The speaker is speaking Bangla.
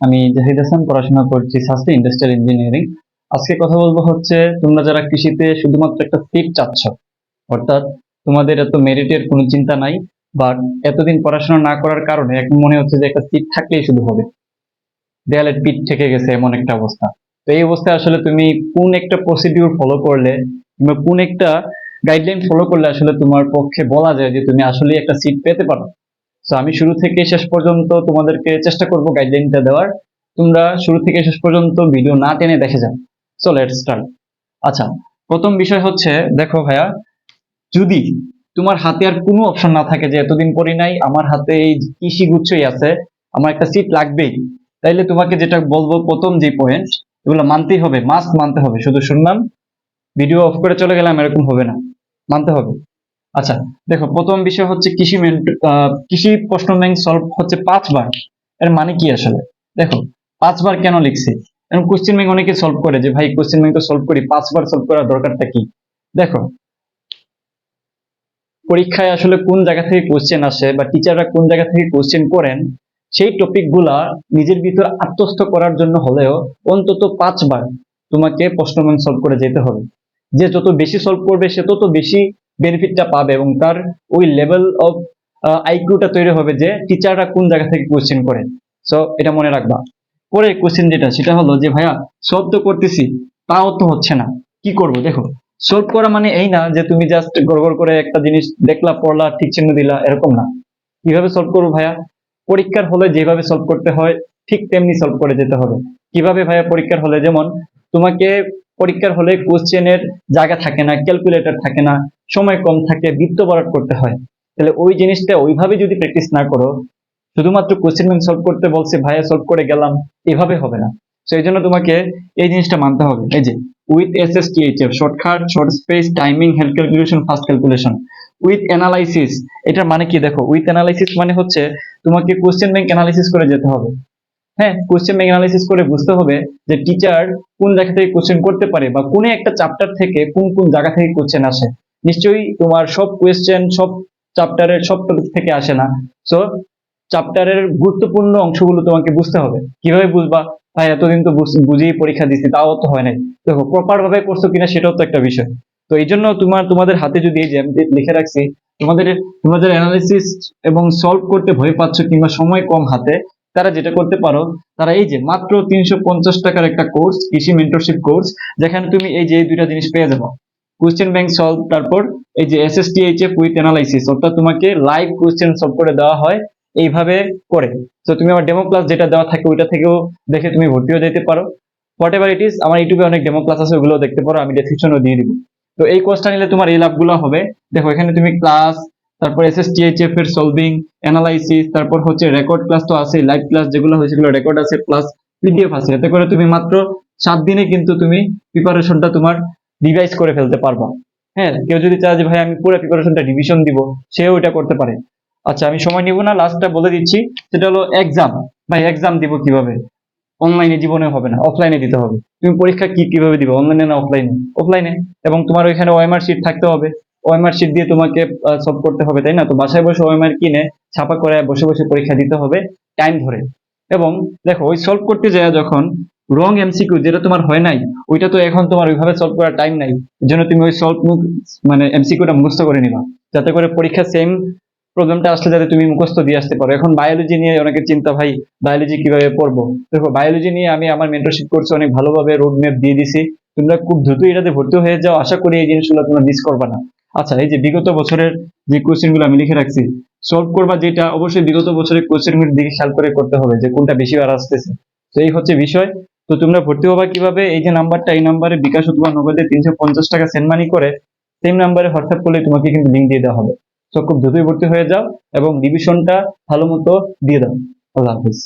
আমি জাহিদ হাসান, পড়াশোনা করছি সাস্টে ইন্ডাস্ট্রিয়াল ইঞ্জিনিয়ারিং। আজকে কথা বলব হচ্ছে, তোমরা যারা কৃষিতে শুধুমাত্র একটা সিট চাচ্ছ, অর্থাৎ তোমাদের এত মেরিটের কোনো চিন্তা নাই বাট এতদিন পড়াশোনা না করার কারণে এখন মনে হচ্ছে যে একটা সিট থাকলেই শুধু হবে। দেয়ালের পিঠ থেকে গেছে এমন একটা অবস্থা। তো এই অবস্থায় আসলে তুমি কোন একটা প্রসিডিউর ফলো করলে কিংবা কোন একটা গাইডলাইন ফলো করলে আসলে তোমার পক্ষে বলা যায় যে তুমি আসলে একটা সিট পেতে পারো। তো আমি শুরু থেকে শেষ পর্যন্ত তোমাদেরকে চেষ্টা করব গাইডলাইনটা দেওয়ার। তোমরা শুরু থেকে শেষ পর্যন্ত ভিডিও না টেনে দেখে যাও। সো লেট স্টার্ট আচ্ছা প্রথম বিষয় হচ্ছে, দেখো ভাইয়া, যদি তোমার হাতে আর কোনো অপশন না থাকে যে এতদিন পড়ি নাই, আমার হাতে এই কৃষি গুচ্ছই আছে, আমার একটা সিট লাগবেই, তাইলে তোমাকে যেটা বলব প্রথম যে পয়েন্ট এগুলো মানতেই হবে মাস্ট মানতে হবে। শুধু শুনলাম ভিডিও অফ করে চলে গেলাম, এরকম হবে না। মানতে হবে। আচ্ছা দেখো, প্রথম বিষয় হচ্ছে কৃষি কৃষি প্রশ্ন ব্যাংক সলভ হচ্ছে পাঁচবার। এর মানে কি আসলে? দেখো, পাঁচবার কেন লিখছি? এখন কোশ্চেন ব্যাংক অনেকে সলভ করে যে, ভাই কোশ্চেন ব্যাংক তো সলভ করি, পাঁচবার সলভ করার দরকারটা কি? দেখো, পরীক্ষায় আসলে কোন জায়গা থেকে কোশ্চেন আসে বা টিচাররা কোন জায়গা থেকে কোশ্চেন করেন, সেই টপিকগুলা নিজের ভিতর আত্মস্থ করার জন্য হলেও অন্তত পাঁচবার তোমাকে প্রশ্ন ব্যাংক সলভ করে যেতে হবে। যে যত বেশি সলভ করবে, সে তত বেশি বেনিফিটটা পাবে এবং তার ওই লেভেল অফ আইকিউটা তৈরি হবে যে টিচাররা কোন জায়গা থেকে কোশ্চেন করে। সো এটা মনে রাখবা। পরে কোশ্চেন যেটা, সেটা হলো যে, ভাইয়া সলভ তো করতেছি, তাও তো হচ্ছে না। কি করব? দেখো সলভ করা মানে এই না যে, তুমি জাস্ট গড়গড় করে একটা জিনিস দেখলা, পড়লা, ঠিক চিহ্ন দিলা, এরকম না। কীভাবে সলভ করব ভাইয়া? পরীক্ষার হলে যেভাবে সলভ করতে হয়, ঠিক তেমনি সলভ করে যেতে হবে। কীভাবে ভাইয়া পরীক্ষার হলে? যেমন, তোমাকে পরীক্ষার হলে কোশ্চেনের জায়গা থাকে না ক্যালকুলেটর থাকে না সময় কম থাকে, বৃত্ত বরাট করতে হয়। তাহলে ওই জিনিসটা ওইভাবে যদি প্র্যাকটিস না করো, শুধুমাত্র কোশ্চেন ব্যাংক সলভ করতে বলছে, ভাইয়া সলভ করে গেলাম এভাবে হবে না। তো এই জন্য তোমাকে এই জিনিসটা মানতে হবে। এই যে with S S T H F shortcut short space timing help calculation fast calculation with analysis এটার মানে কি দেখো? উইথ অ্যানালাইসিস মানে হচ্ছে তোমাকে কোশ্চেন ব্যাংক অ্যানালাইসিস করে যেতে হবে। হ্যাঁ কোশ্চেন ব্যাংক অ্যানালাইসিস করে বুঝতে হবে যে টিচার কোন জায়গা থেকে কোশ্চেন করতে পারে বা কোন একটা চ্যাপ্টার থেকে কোন কোন জায়গা থেকে কোশ্চেন আসে। নিশ্চয়ই তোমার সব কোয়েশ্চেন সব চ্যাপ্টারের সব টপিক থেকে আসে না। সো চ্যাপ্টারের গুরুত্বপূর্ণ অংশগুলো তোমাকে বুঝতে হবে। কীভাবে বুঝবা? ভাই, এতদিন তো বুঝ- বুঝেই পরীক্ষা দিচ্ছি তাও তো হয় নাই। দেখো প্রপার ভাবে করছ কিনা সেটাও তো একটা বিষয়। তো এই জন্য তোমার তোমাদের হাতে যদি এই যে আমি লিখে রাখছি, তোমাদের তোমাদের অ্যানালিসিস এবং সলভ করতে ভয় পাচ্ছ কিংবা সময় কম হাতে, তারা যেটা করতে পারো, তারা এই যে মাত্র তিনশো পঞ্চাশ টাকার একটা কোর্স কৃষি মেন্টরশিপ কোর্স যেখানে তুমি এই যে দুইটা জিনিস পেয়ে যাব। কোশ্চেন ব্যাংক সলভ তারপর এই যে S S T H F with analysis অর্থাৎ তোমাকে লাইভ কোশ্চেন সলভ করে দেওয়া হয়, এইভাবে করে। তো তুমি আমার ডেমো ক্লাস যেটা দেওয়া থাকে, ওইটা থেকেও দেখে তুমি ভর্তি হয়ে যেতে পারো। হোয়াট এভার ইট ইজ আমার ইউটিউবে অনেক ডেমো ক্লাস আছে ওগুলো দেখতে পারো, আমি ডেসক্রিপশনও দিয়ে দিব। তো এই কোর্সটা নিলে তোমার এই লাভগুলো হবে। দেখো, এখানে তুমি ক্লাস তারপর এস এস টি এর সলভিং অ্যানালাইসিস তারপর হচ্ছে রেকর্ড ক্লাস তো আছে লাইভ ক্লাস যেগুলো হয় সেগুলো রেকর্ড আছে প্লাস পিডিএফ আছে। এতে করে তুমি মাত্র সাত দিনে কিন্তু তুমি প্রিপারেশনটা তোমার রিভাইজ করে ফেলতে পারবা। হ্যাঁ কেউ যদি চায় যে, ভাই, আমি পুরো প্রিপারেশনটা রিভিশন দিব, সেও এটা করতে পারে। আচ্ছা আমি সময় নিব না লাস্টটা বলে দিচ্ছি। সেটা হলো এক্সাম ভাই এক্সাম দিব কীভাবে? অনলাইনে জীবনে হবে না অফলাইনে দিতে হবে। তুমি পরীক্ষা কি, কীভাবে দিবে? অনলাইনে না অফলাইনে অফলাইনে এবং তোমার ওইখানে ওএমআর শিট থাকতে হবে। ওএমআর শিট দিয়ে তোমাকে সলভ করতে হবে, তাই না? তো বাসায় বসে ওএমআর কিনে, ছাপা করে বসে বসে পরীক্ষা দিতে হবে টাইম ধরে। এবং দেখো, ওই সলভ করতে যায় যখন রং এমসিকিউ যেটা তোমার হয় নাই, ওইটা তো এখন তোমার ওইভাবে সলভ করার টাইম নাই। জন্য তুমি ওই সলভ মানে এমসিকিউটা মুখস্থ করে নিবা। যাতে করে পরীক্ষা সেম প্রবলেমটা আসলে যাতে তুমি মুখস্থ দিয়ে আসতে পারো। এখন বায়োলজি নিয়ে অনেকের চিন্তা, ভাই বায়োলজি কীভাবে পড়ব? দেখো বায়োলজি নিয়ে আমি আমার মেন্টরশিপ কোর্সে অনেক ভালোভাবে রোড ম্যাপ দিয়ে দিছি। তোমরা খুব দ্রুত এটাতে ভর্তি হয়ে যাও। আশা করি এই জিনিসগুলো তোমরা মিস করবে না। আচ্ছা এই যে বিগত বছরের যে কোশ্চেনগুলো আমি লিখে রাখছি সলভ করবা যেটা অবশ্যই বিগত বছরের কোশ্চেনগুলোর দিকে খেয়াল করে করতে হবে যে কোনটা বেশি বার আসতেছে। তো এই হচ্ছে বিষয়। তো তোমরা ভর্তি হবা কীভাবে? এই যে নাম্বারটা, এই নাম্বারে বিকাশ অথবা নগদে তিনশো পঞ্চাশ টাকা সেন্ড মানি করে সেম নাম্বারে হোয়াটসঅ্যাপ করলে তোমাকে কিন্তু লিঙ্ক দিয়ে দেওয়া হবে। তো খুব দ্রুতই ভর্তি হয়ে যাও এবং ডিভিশনটা ভালো মতো দিয়ে দাও। আল্লাহ হাফিজ।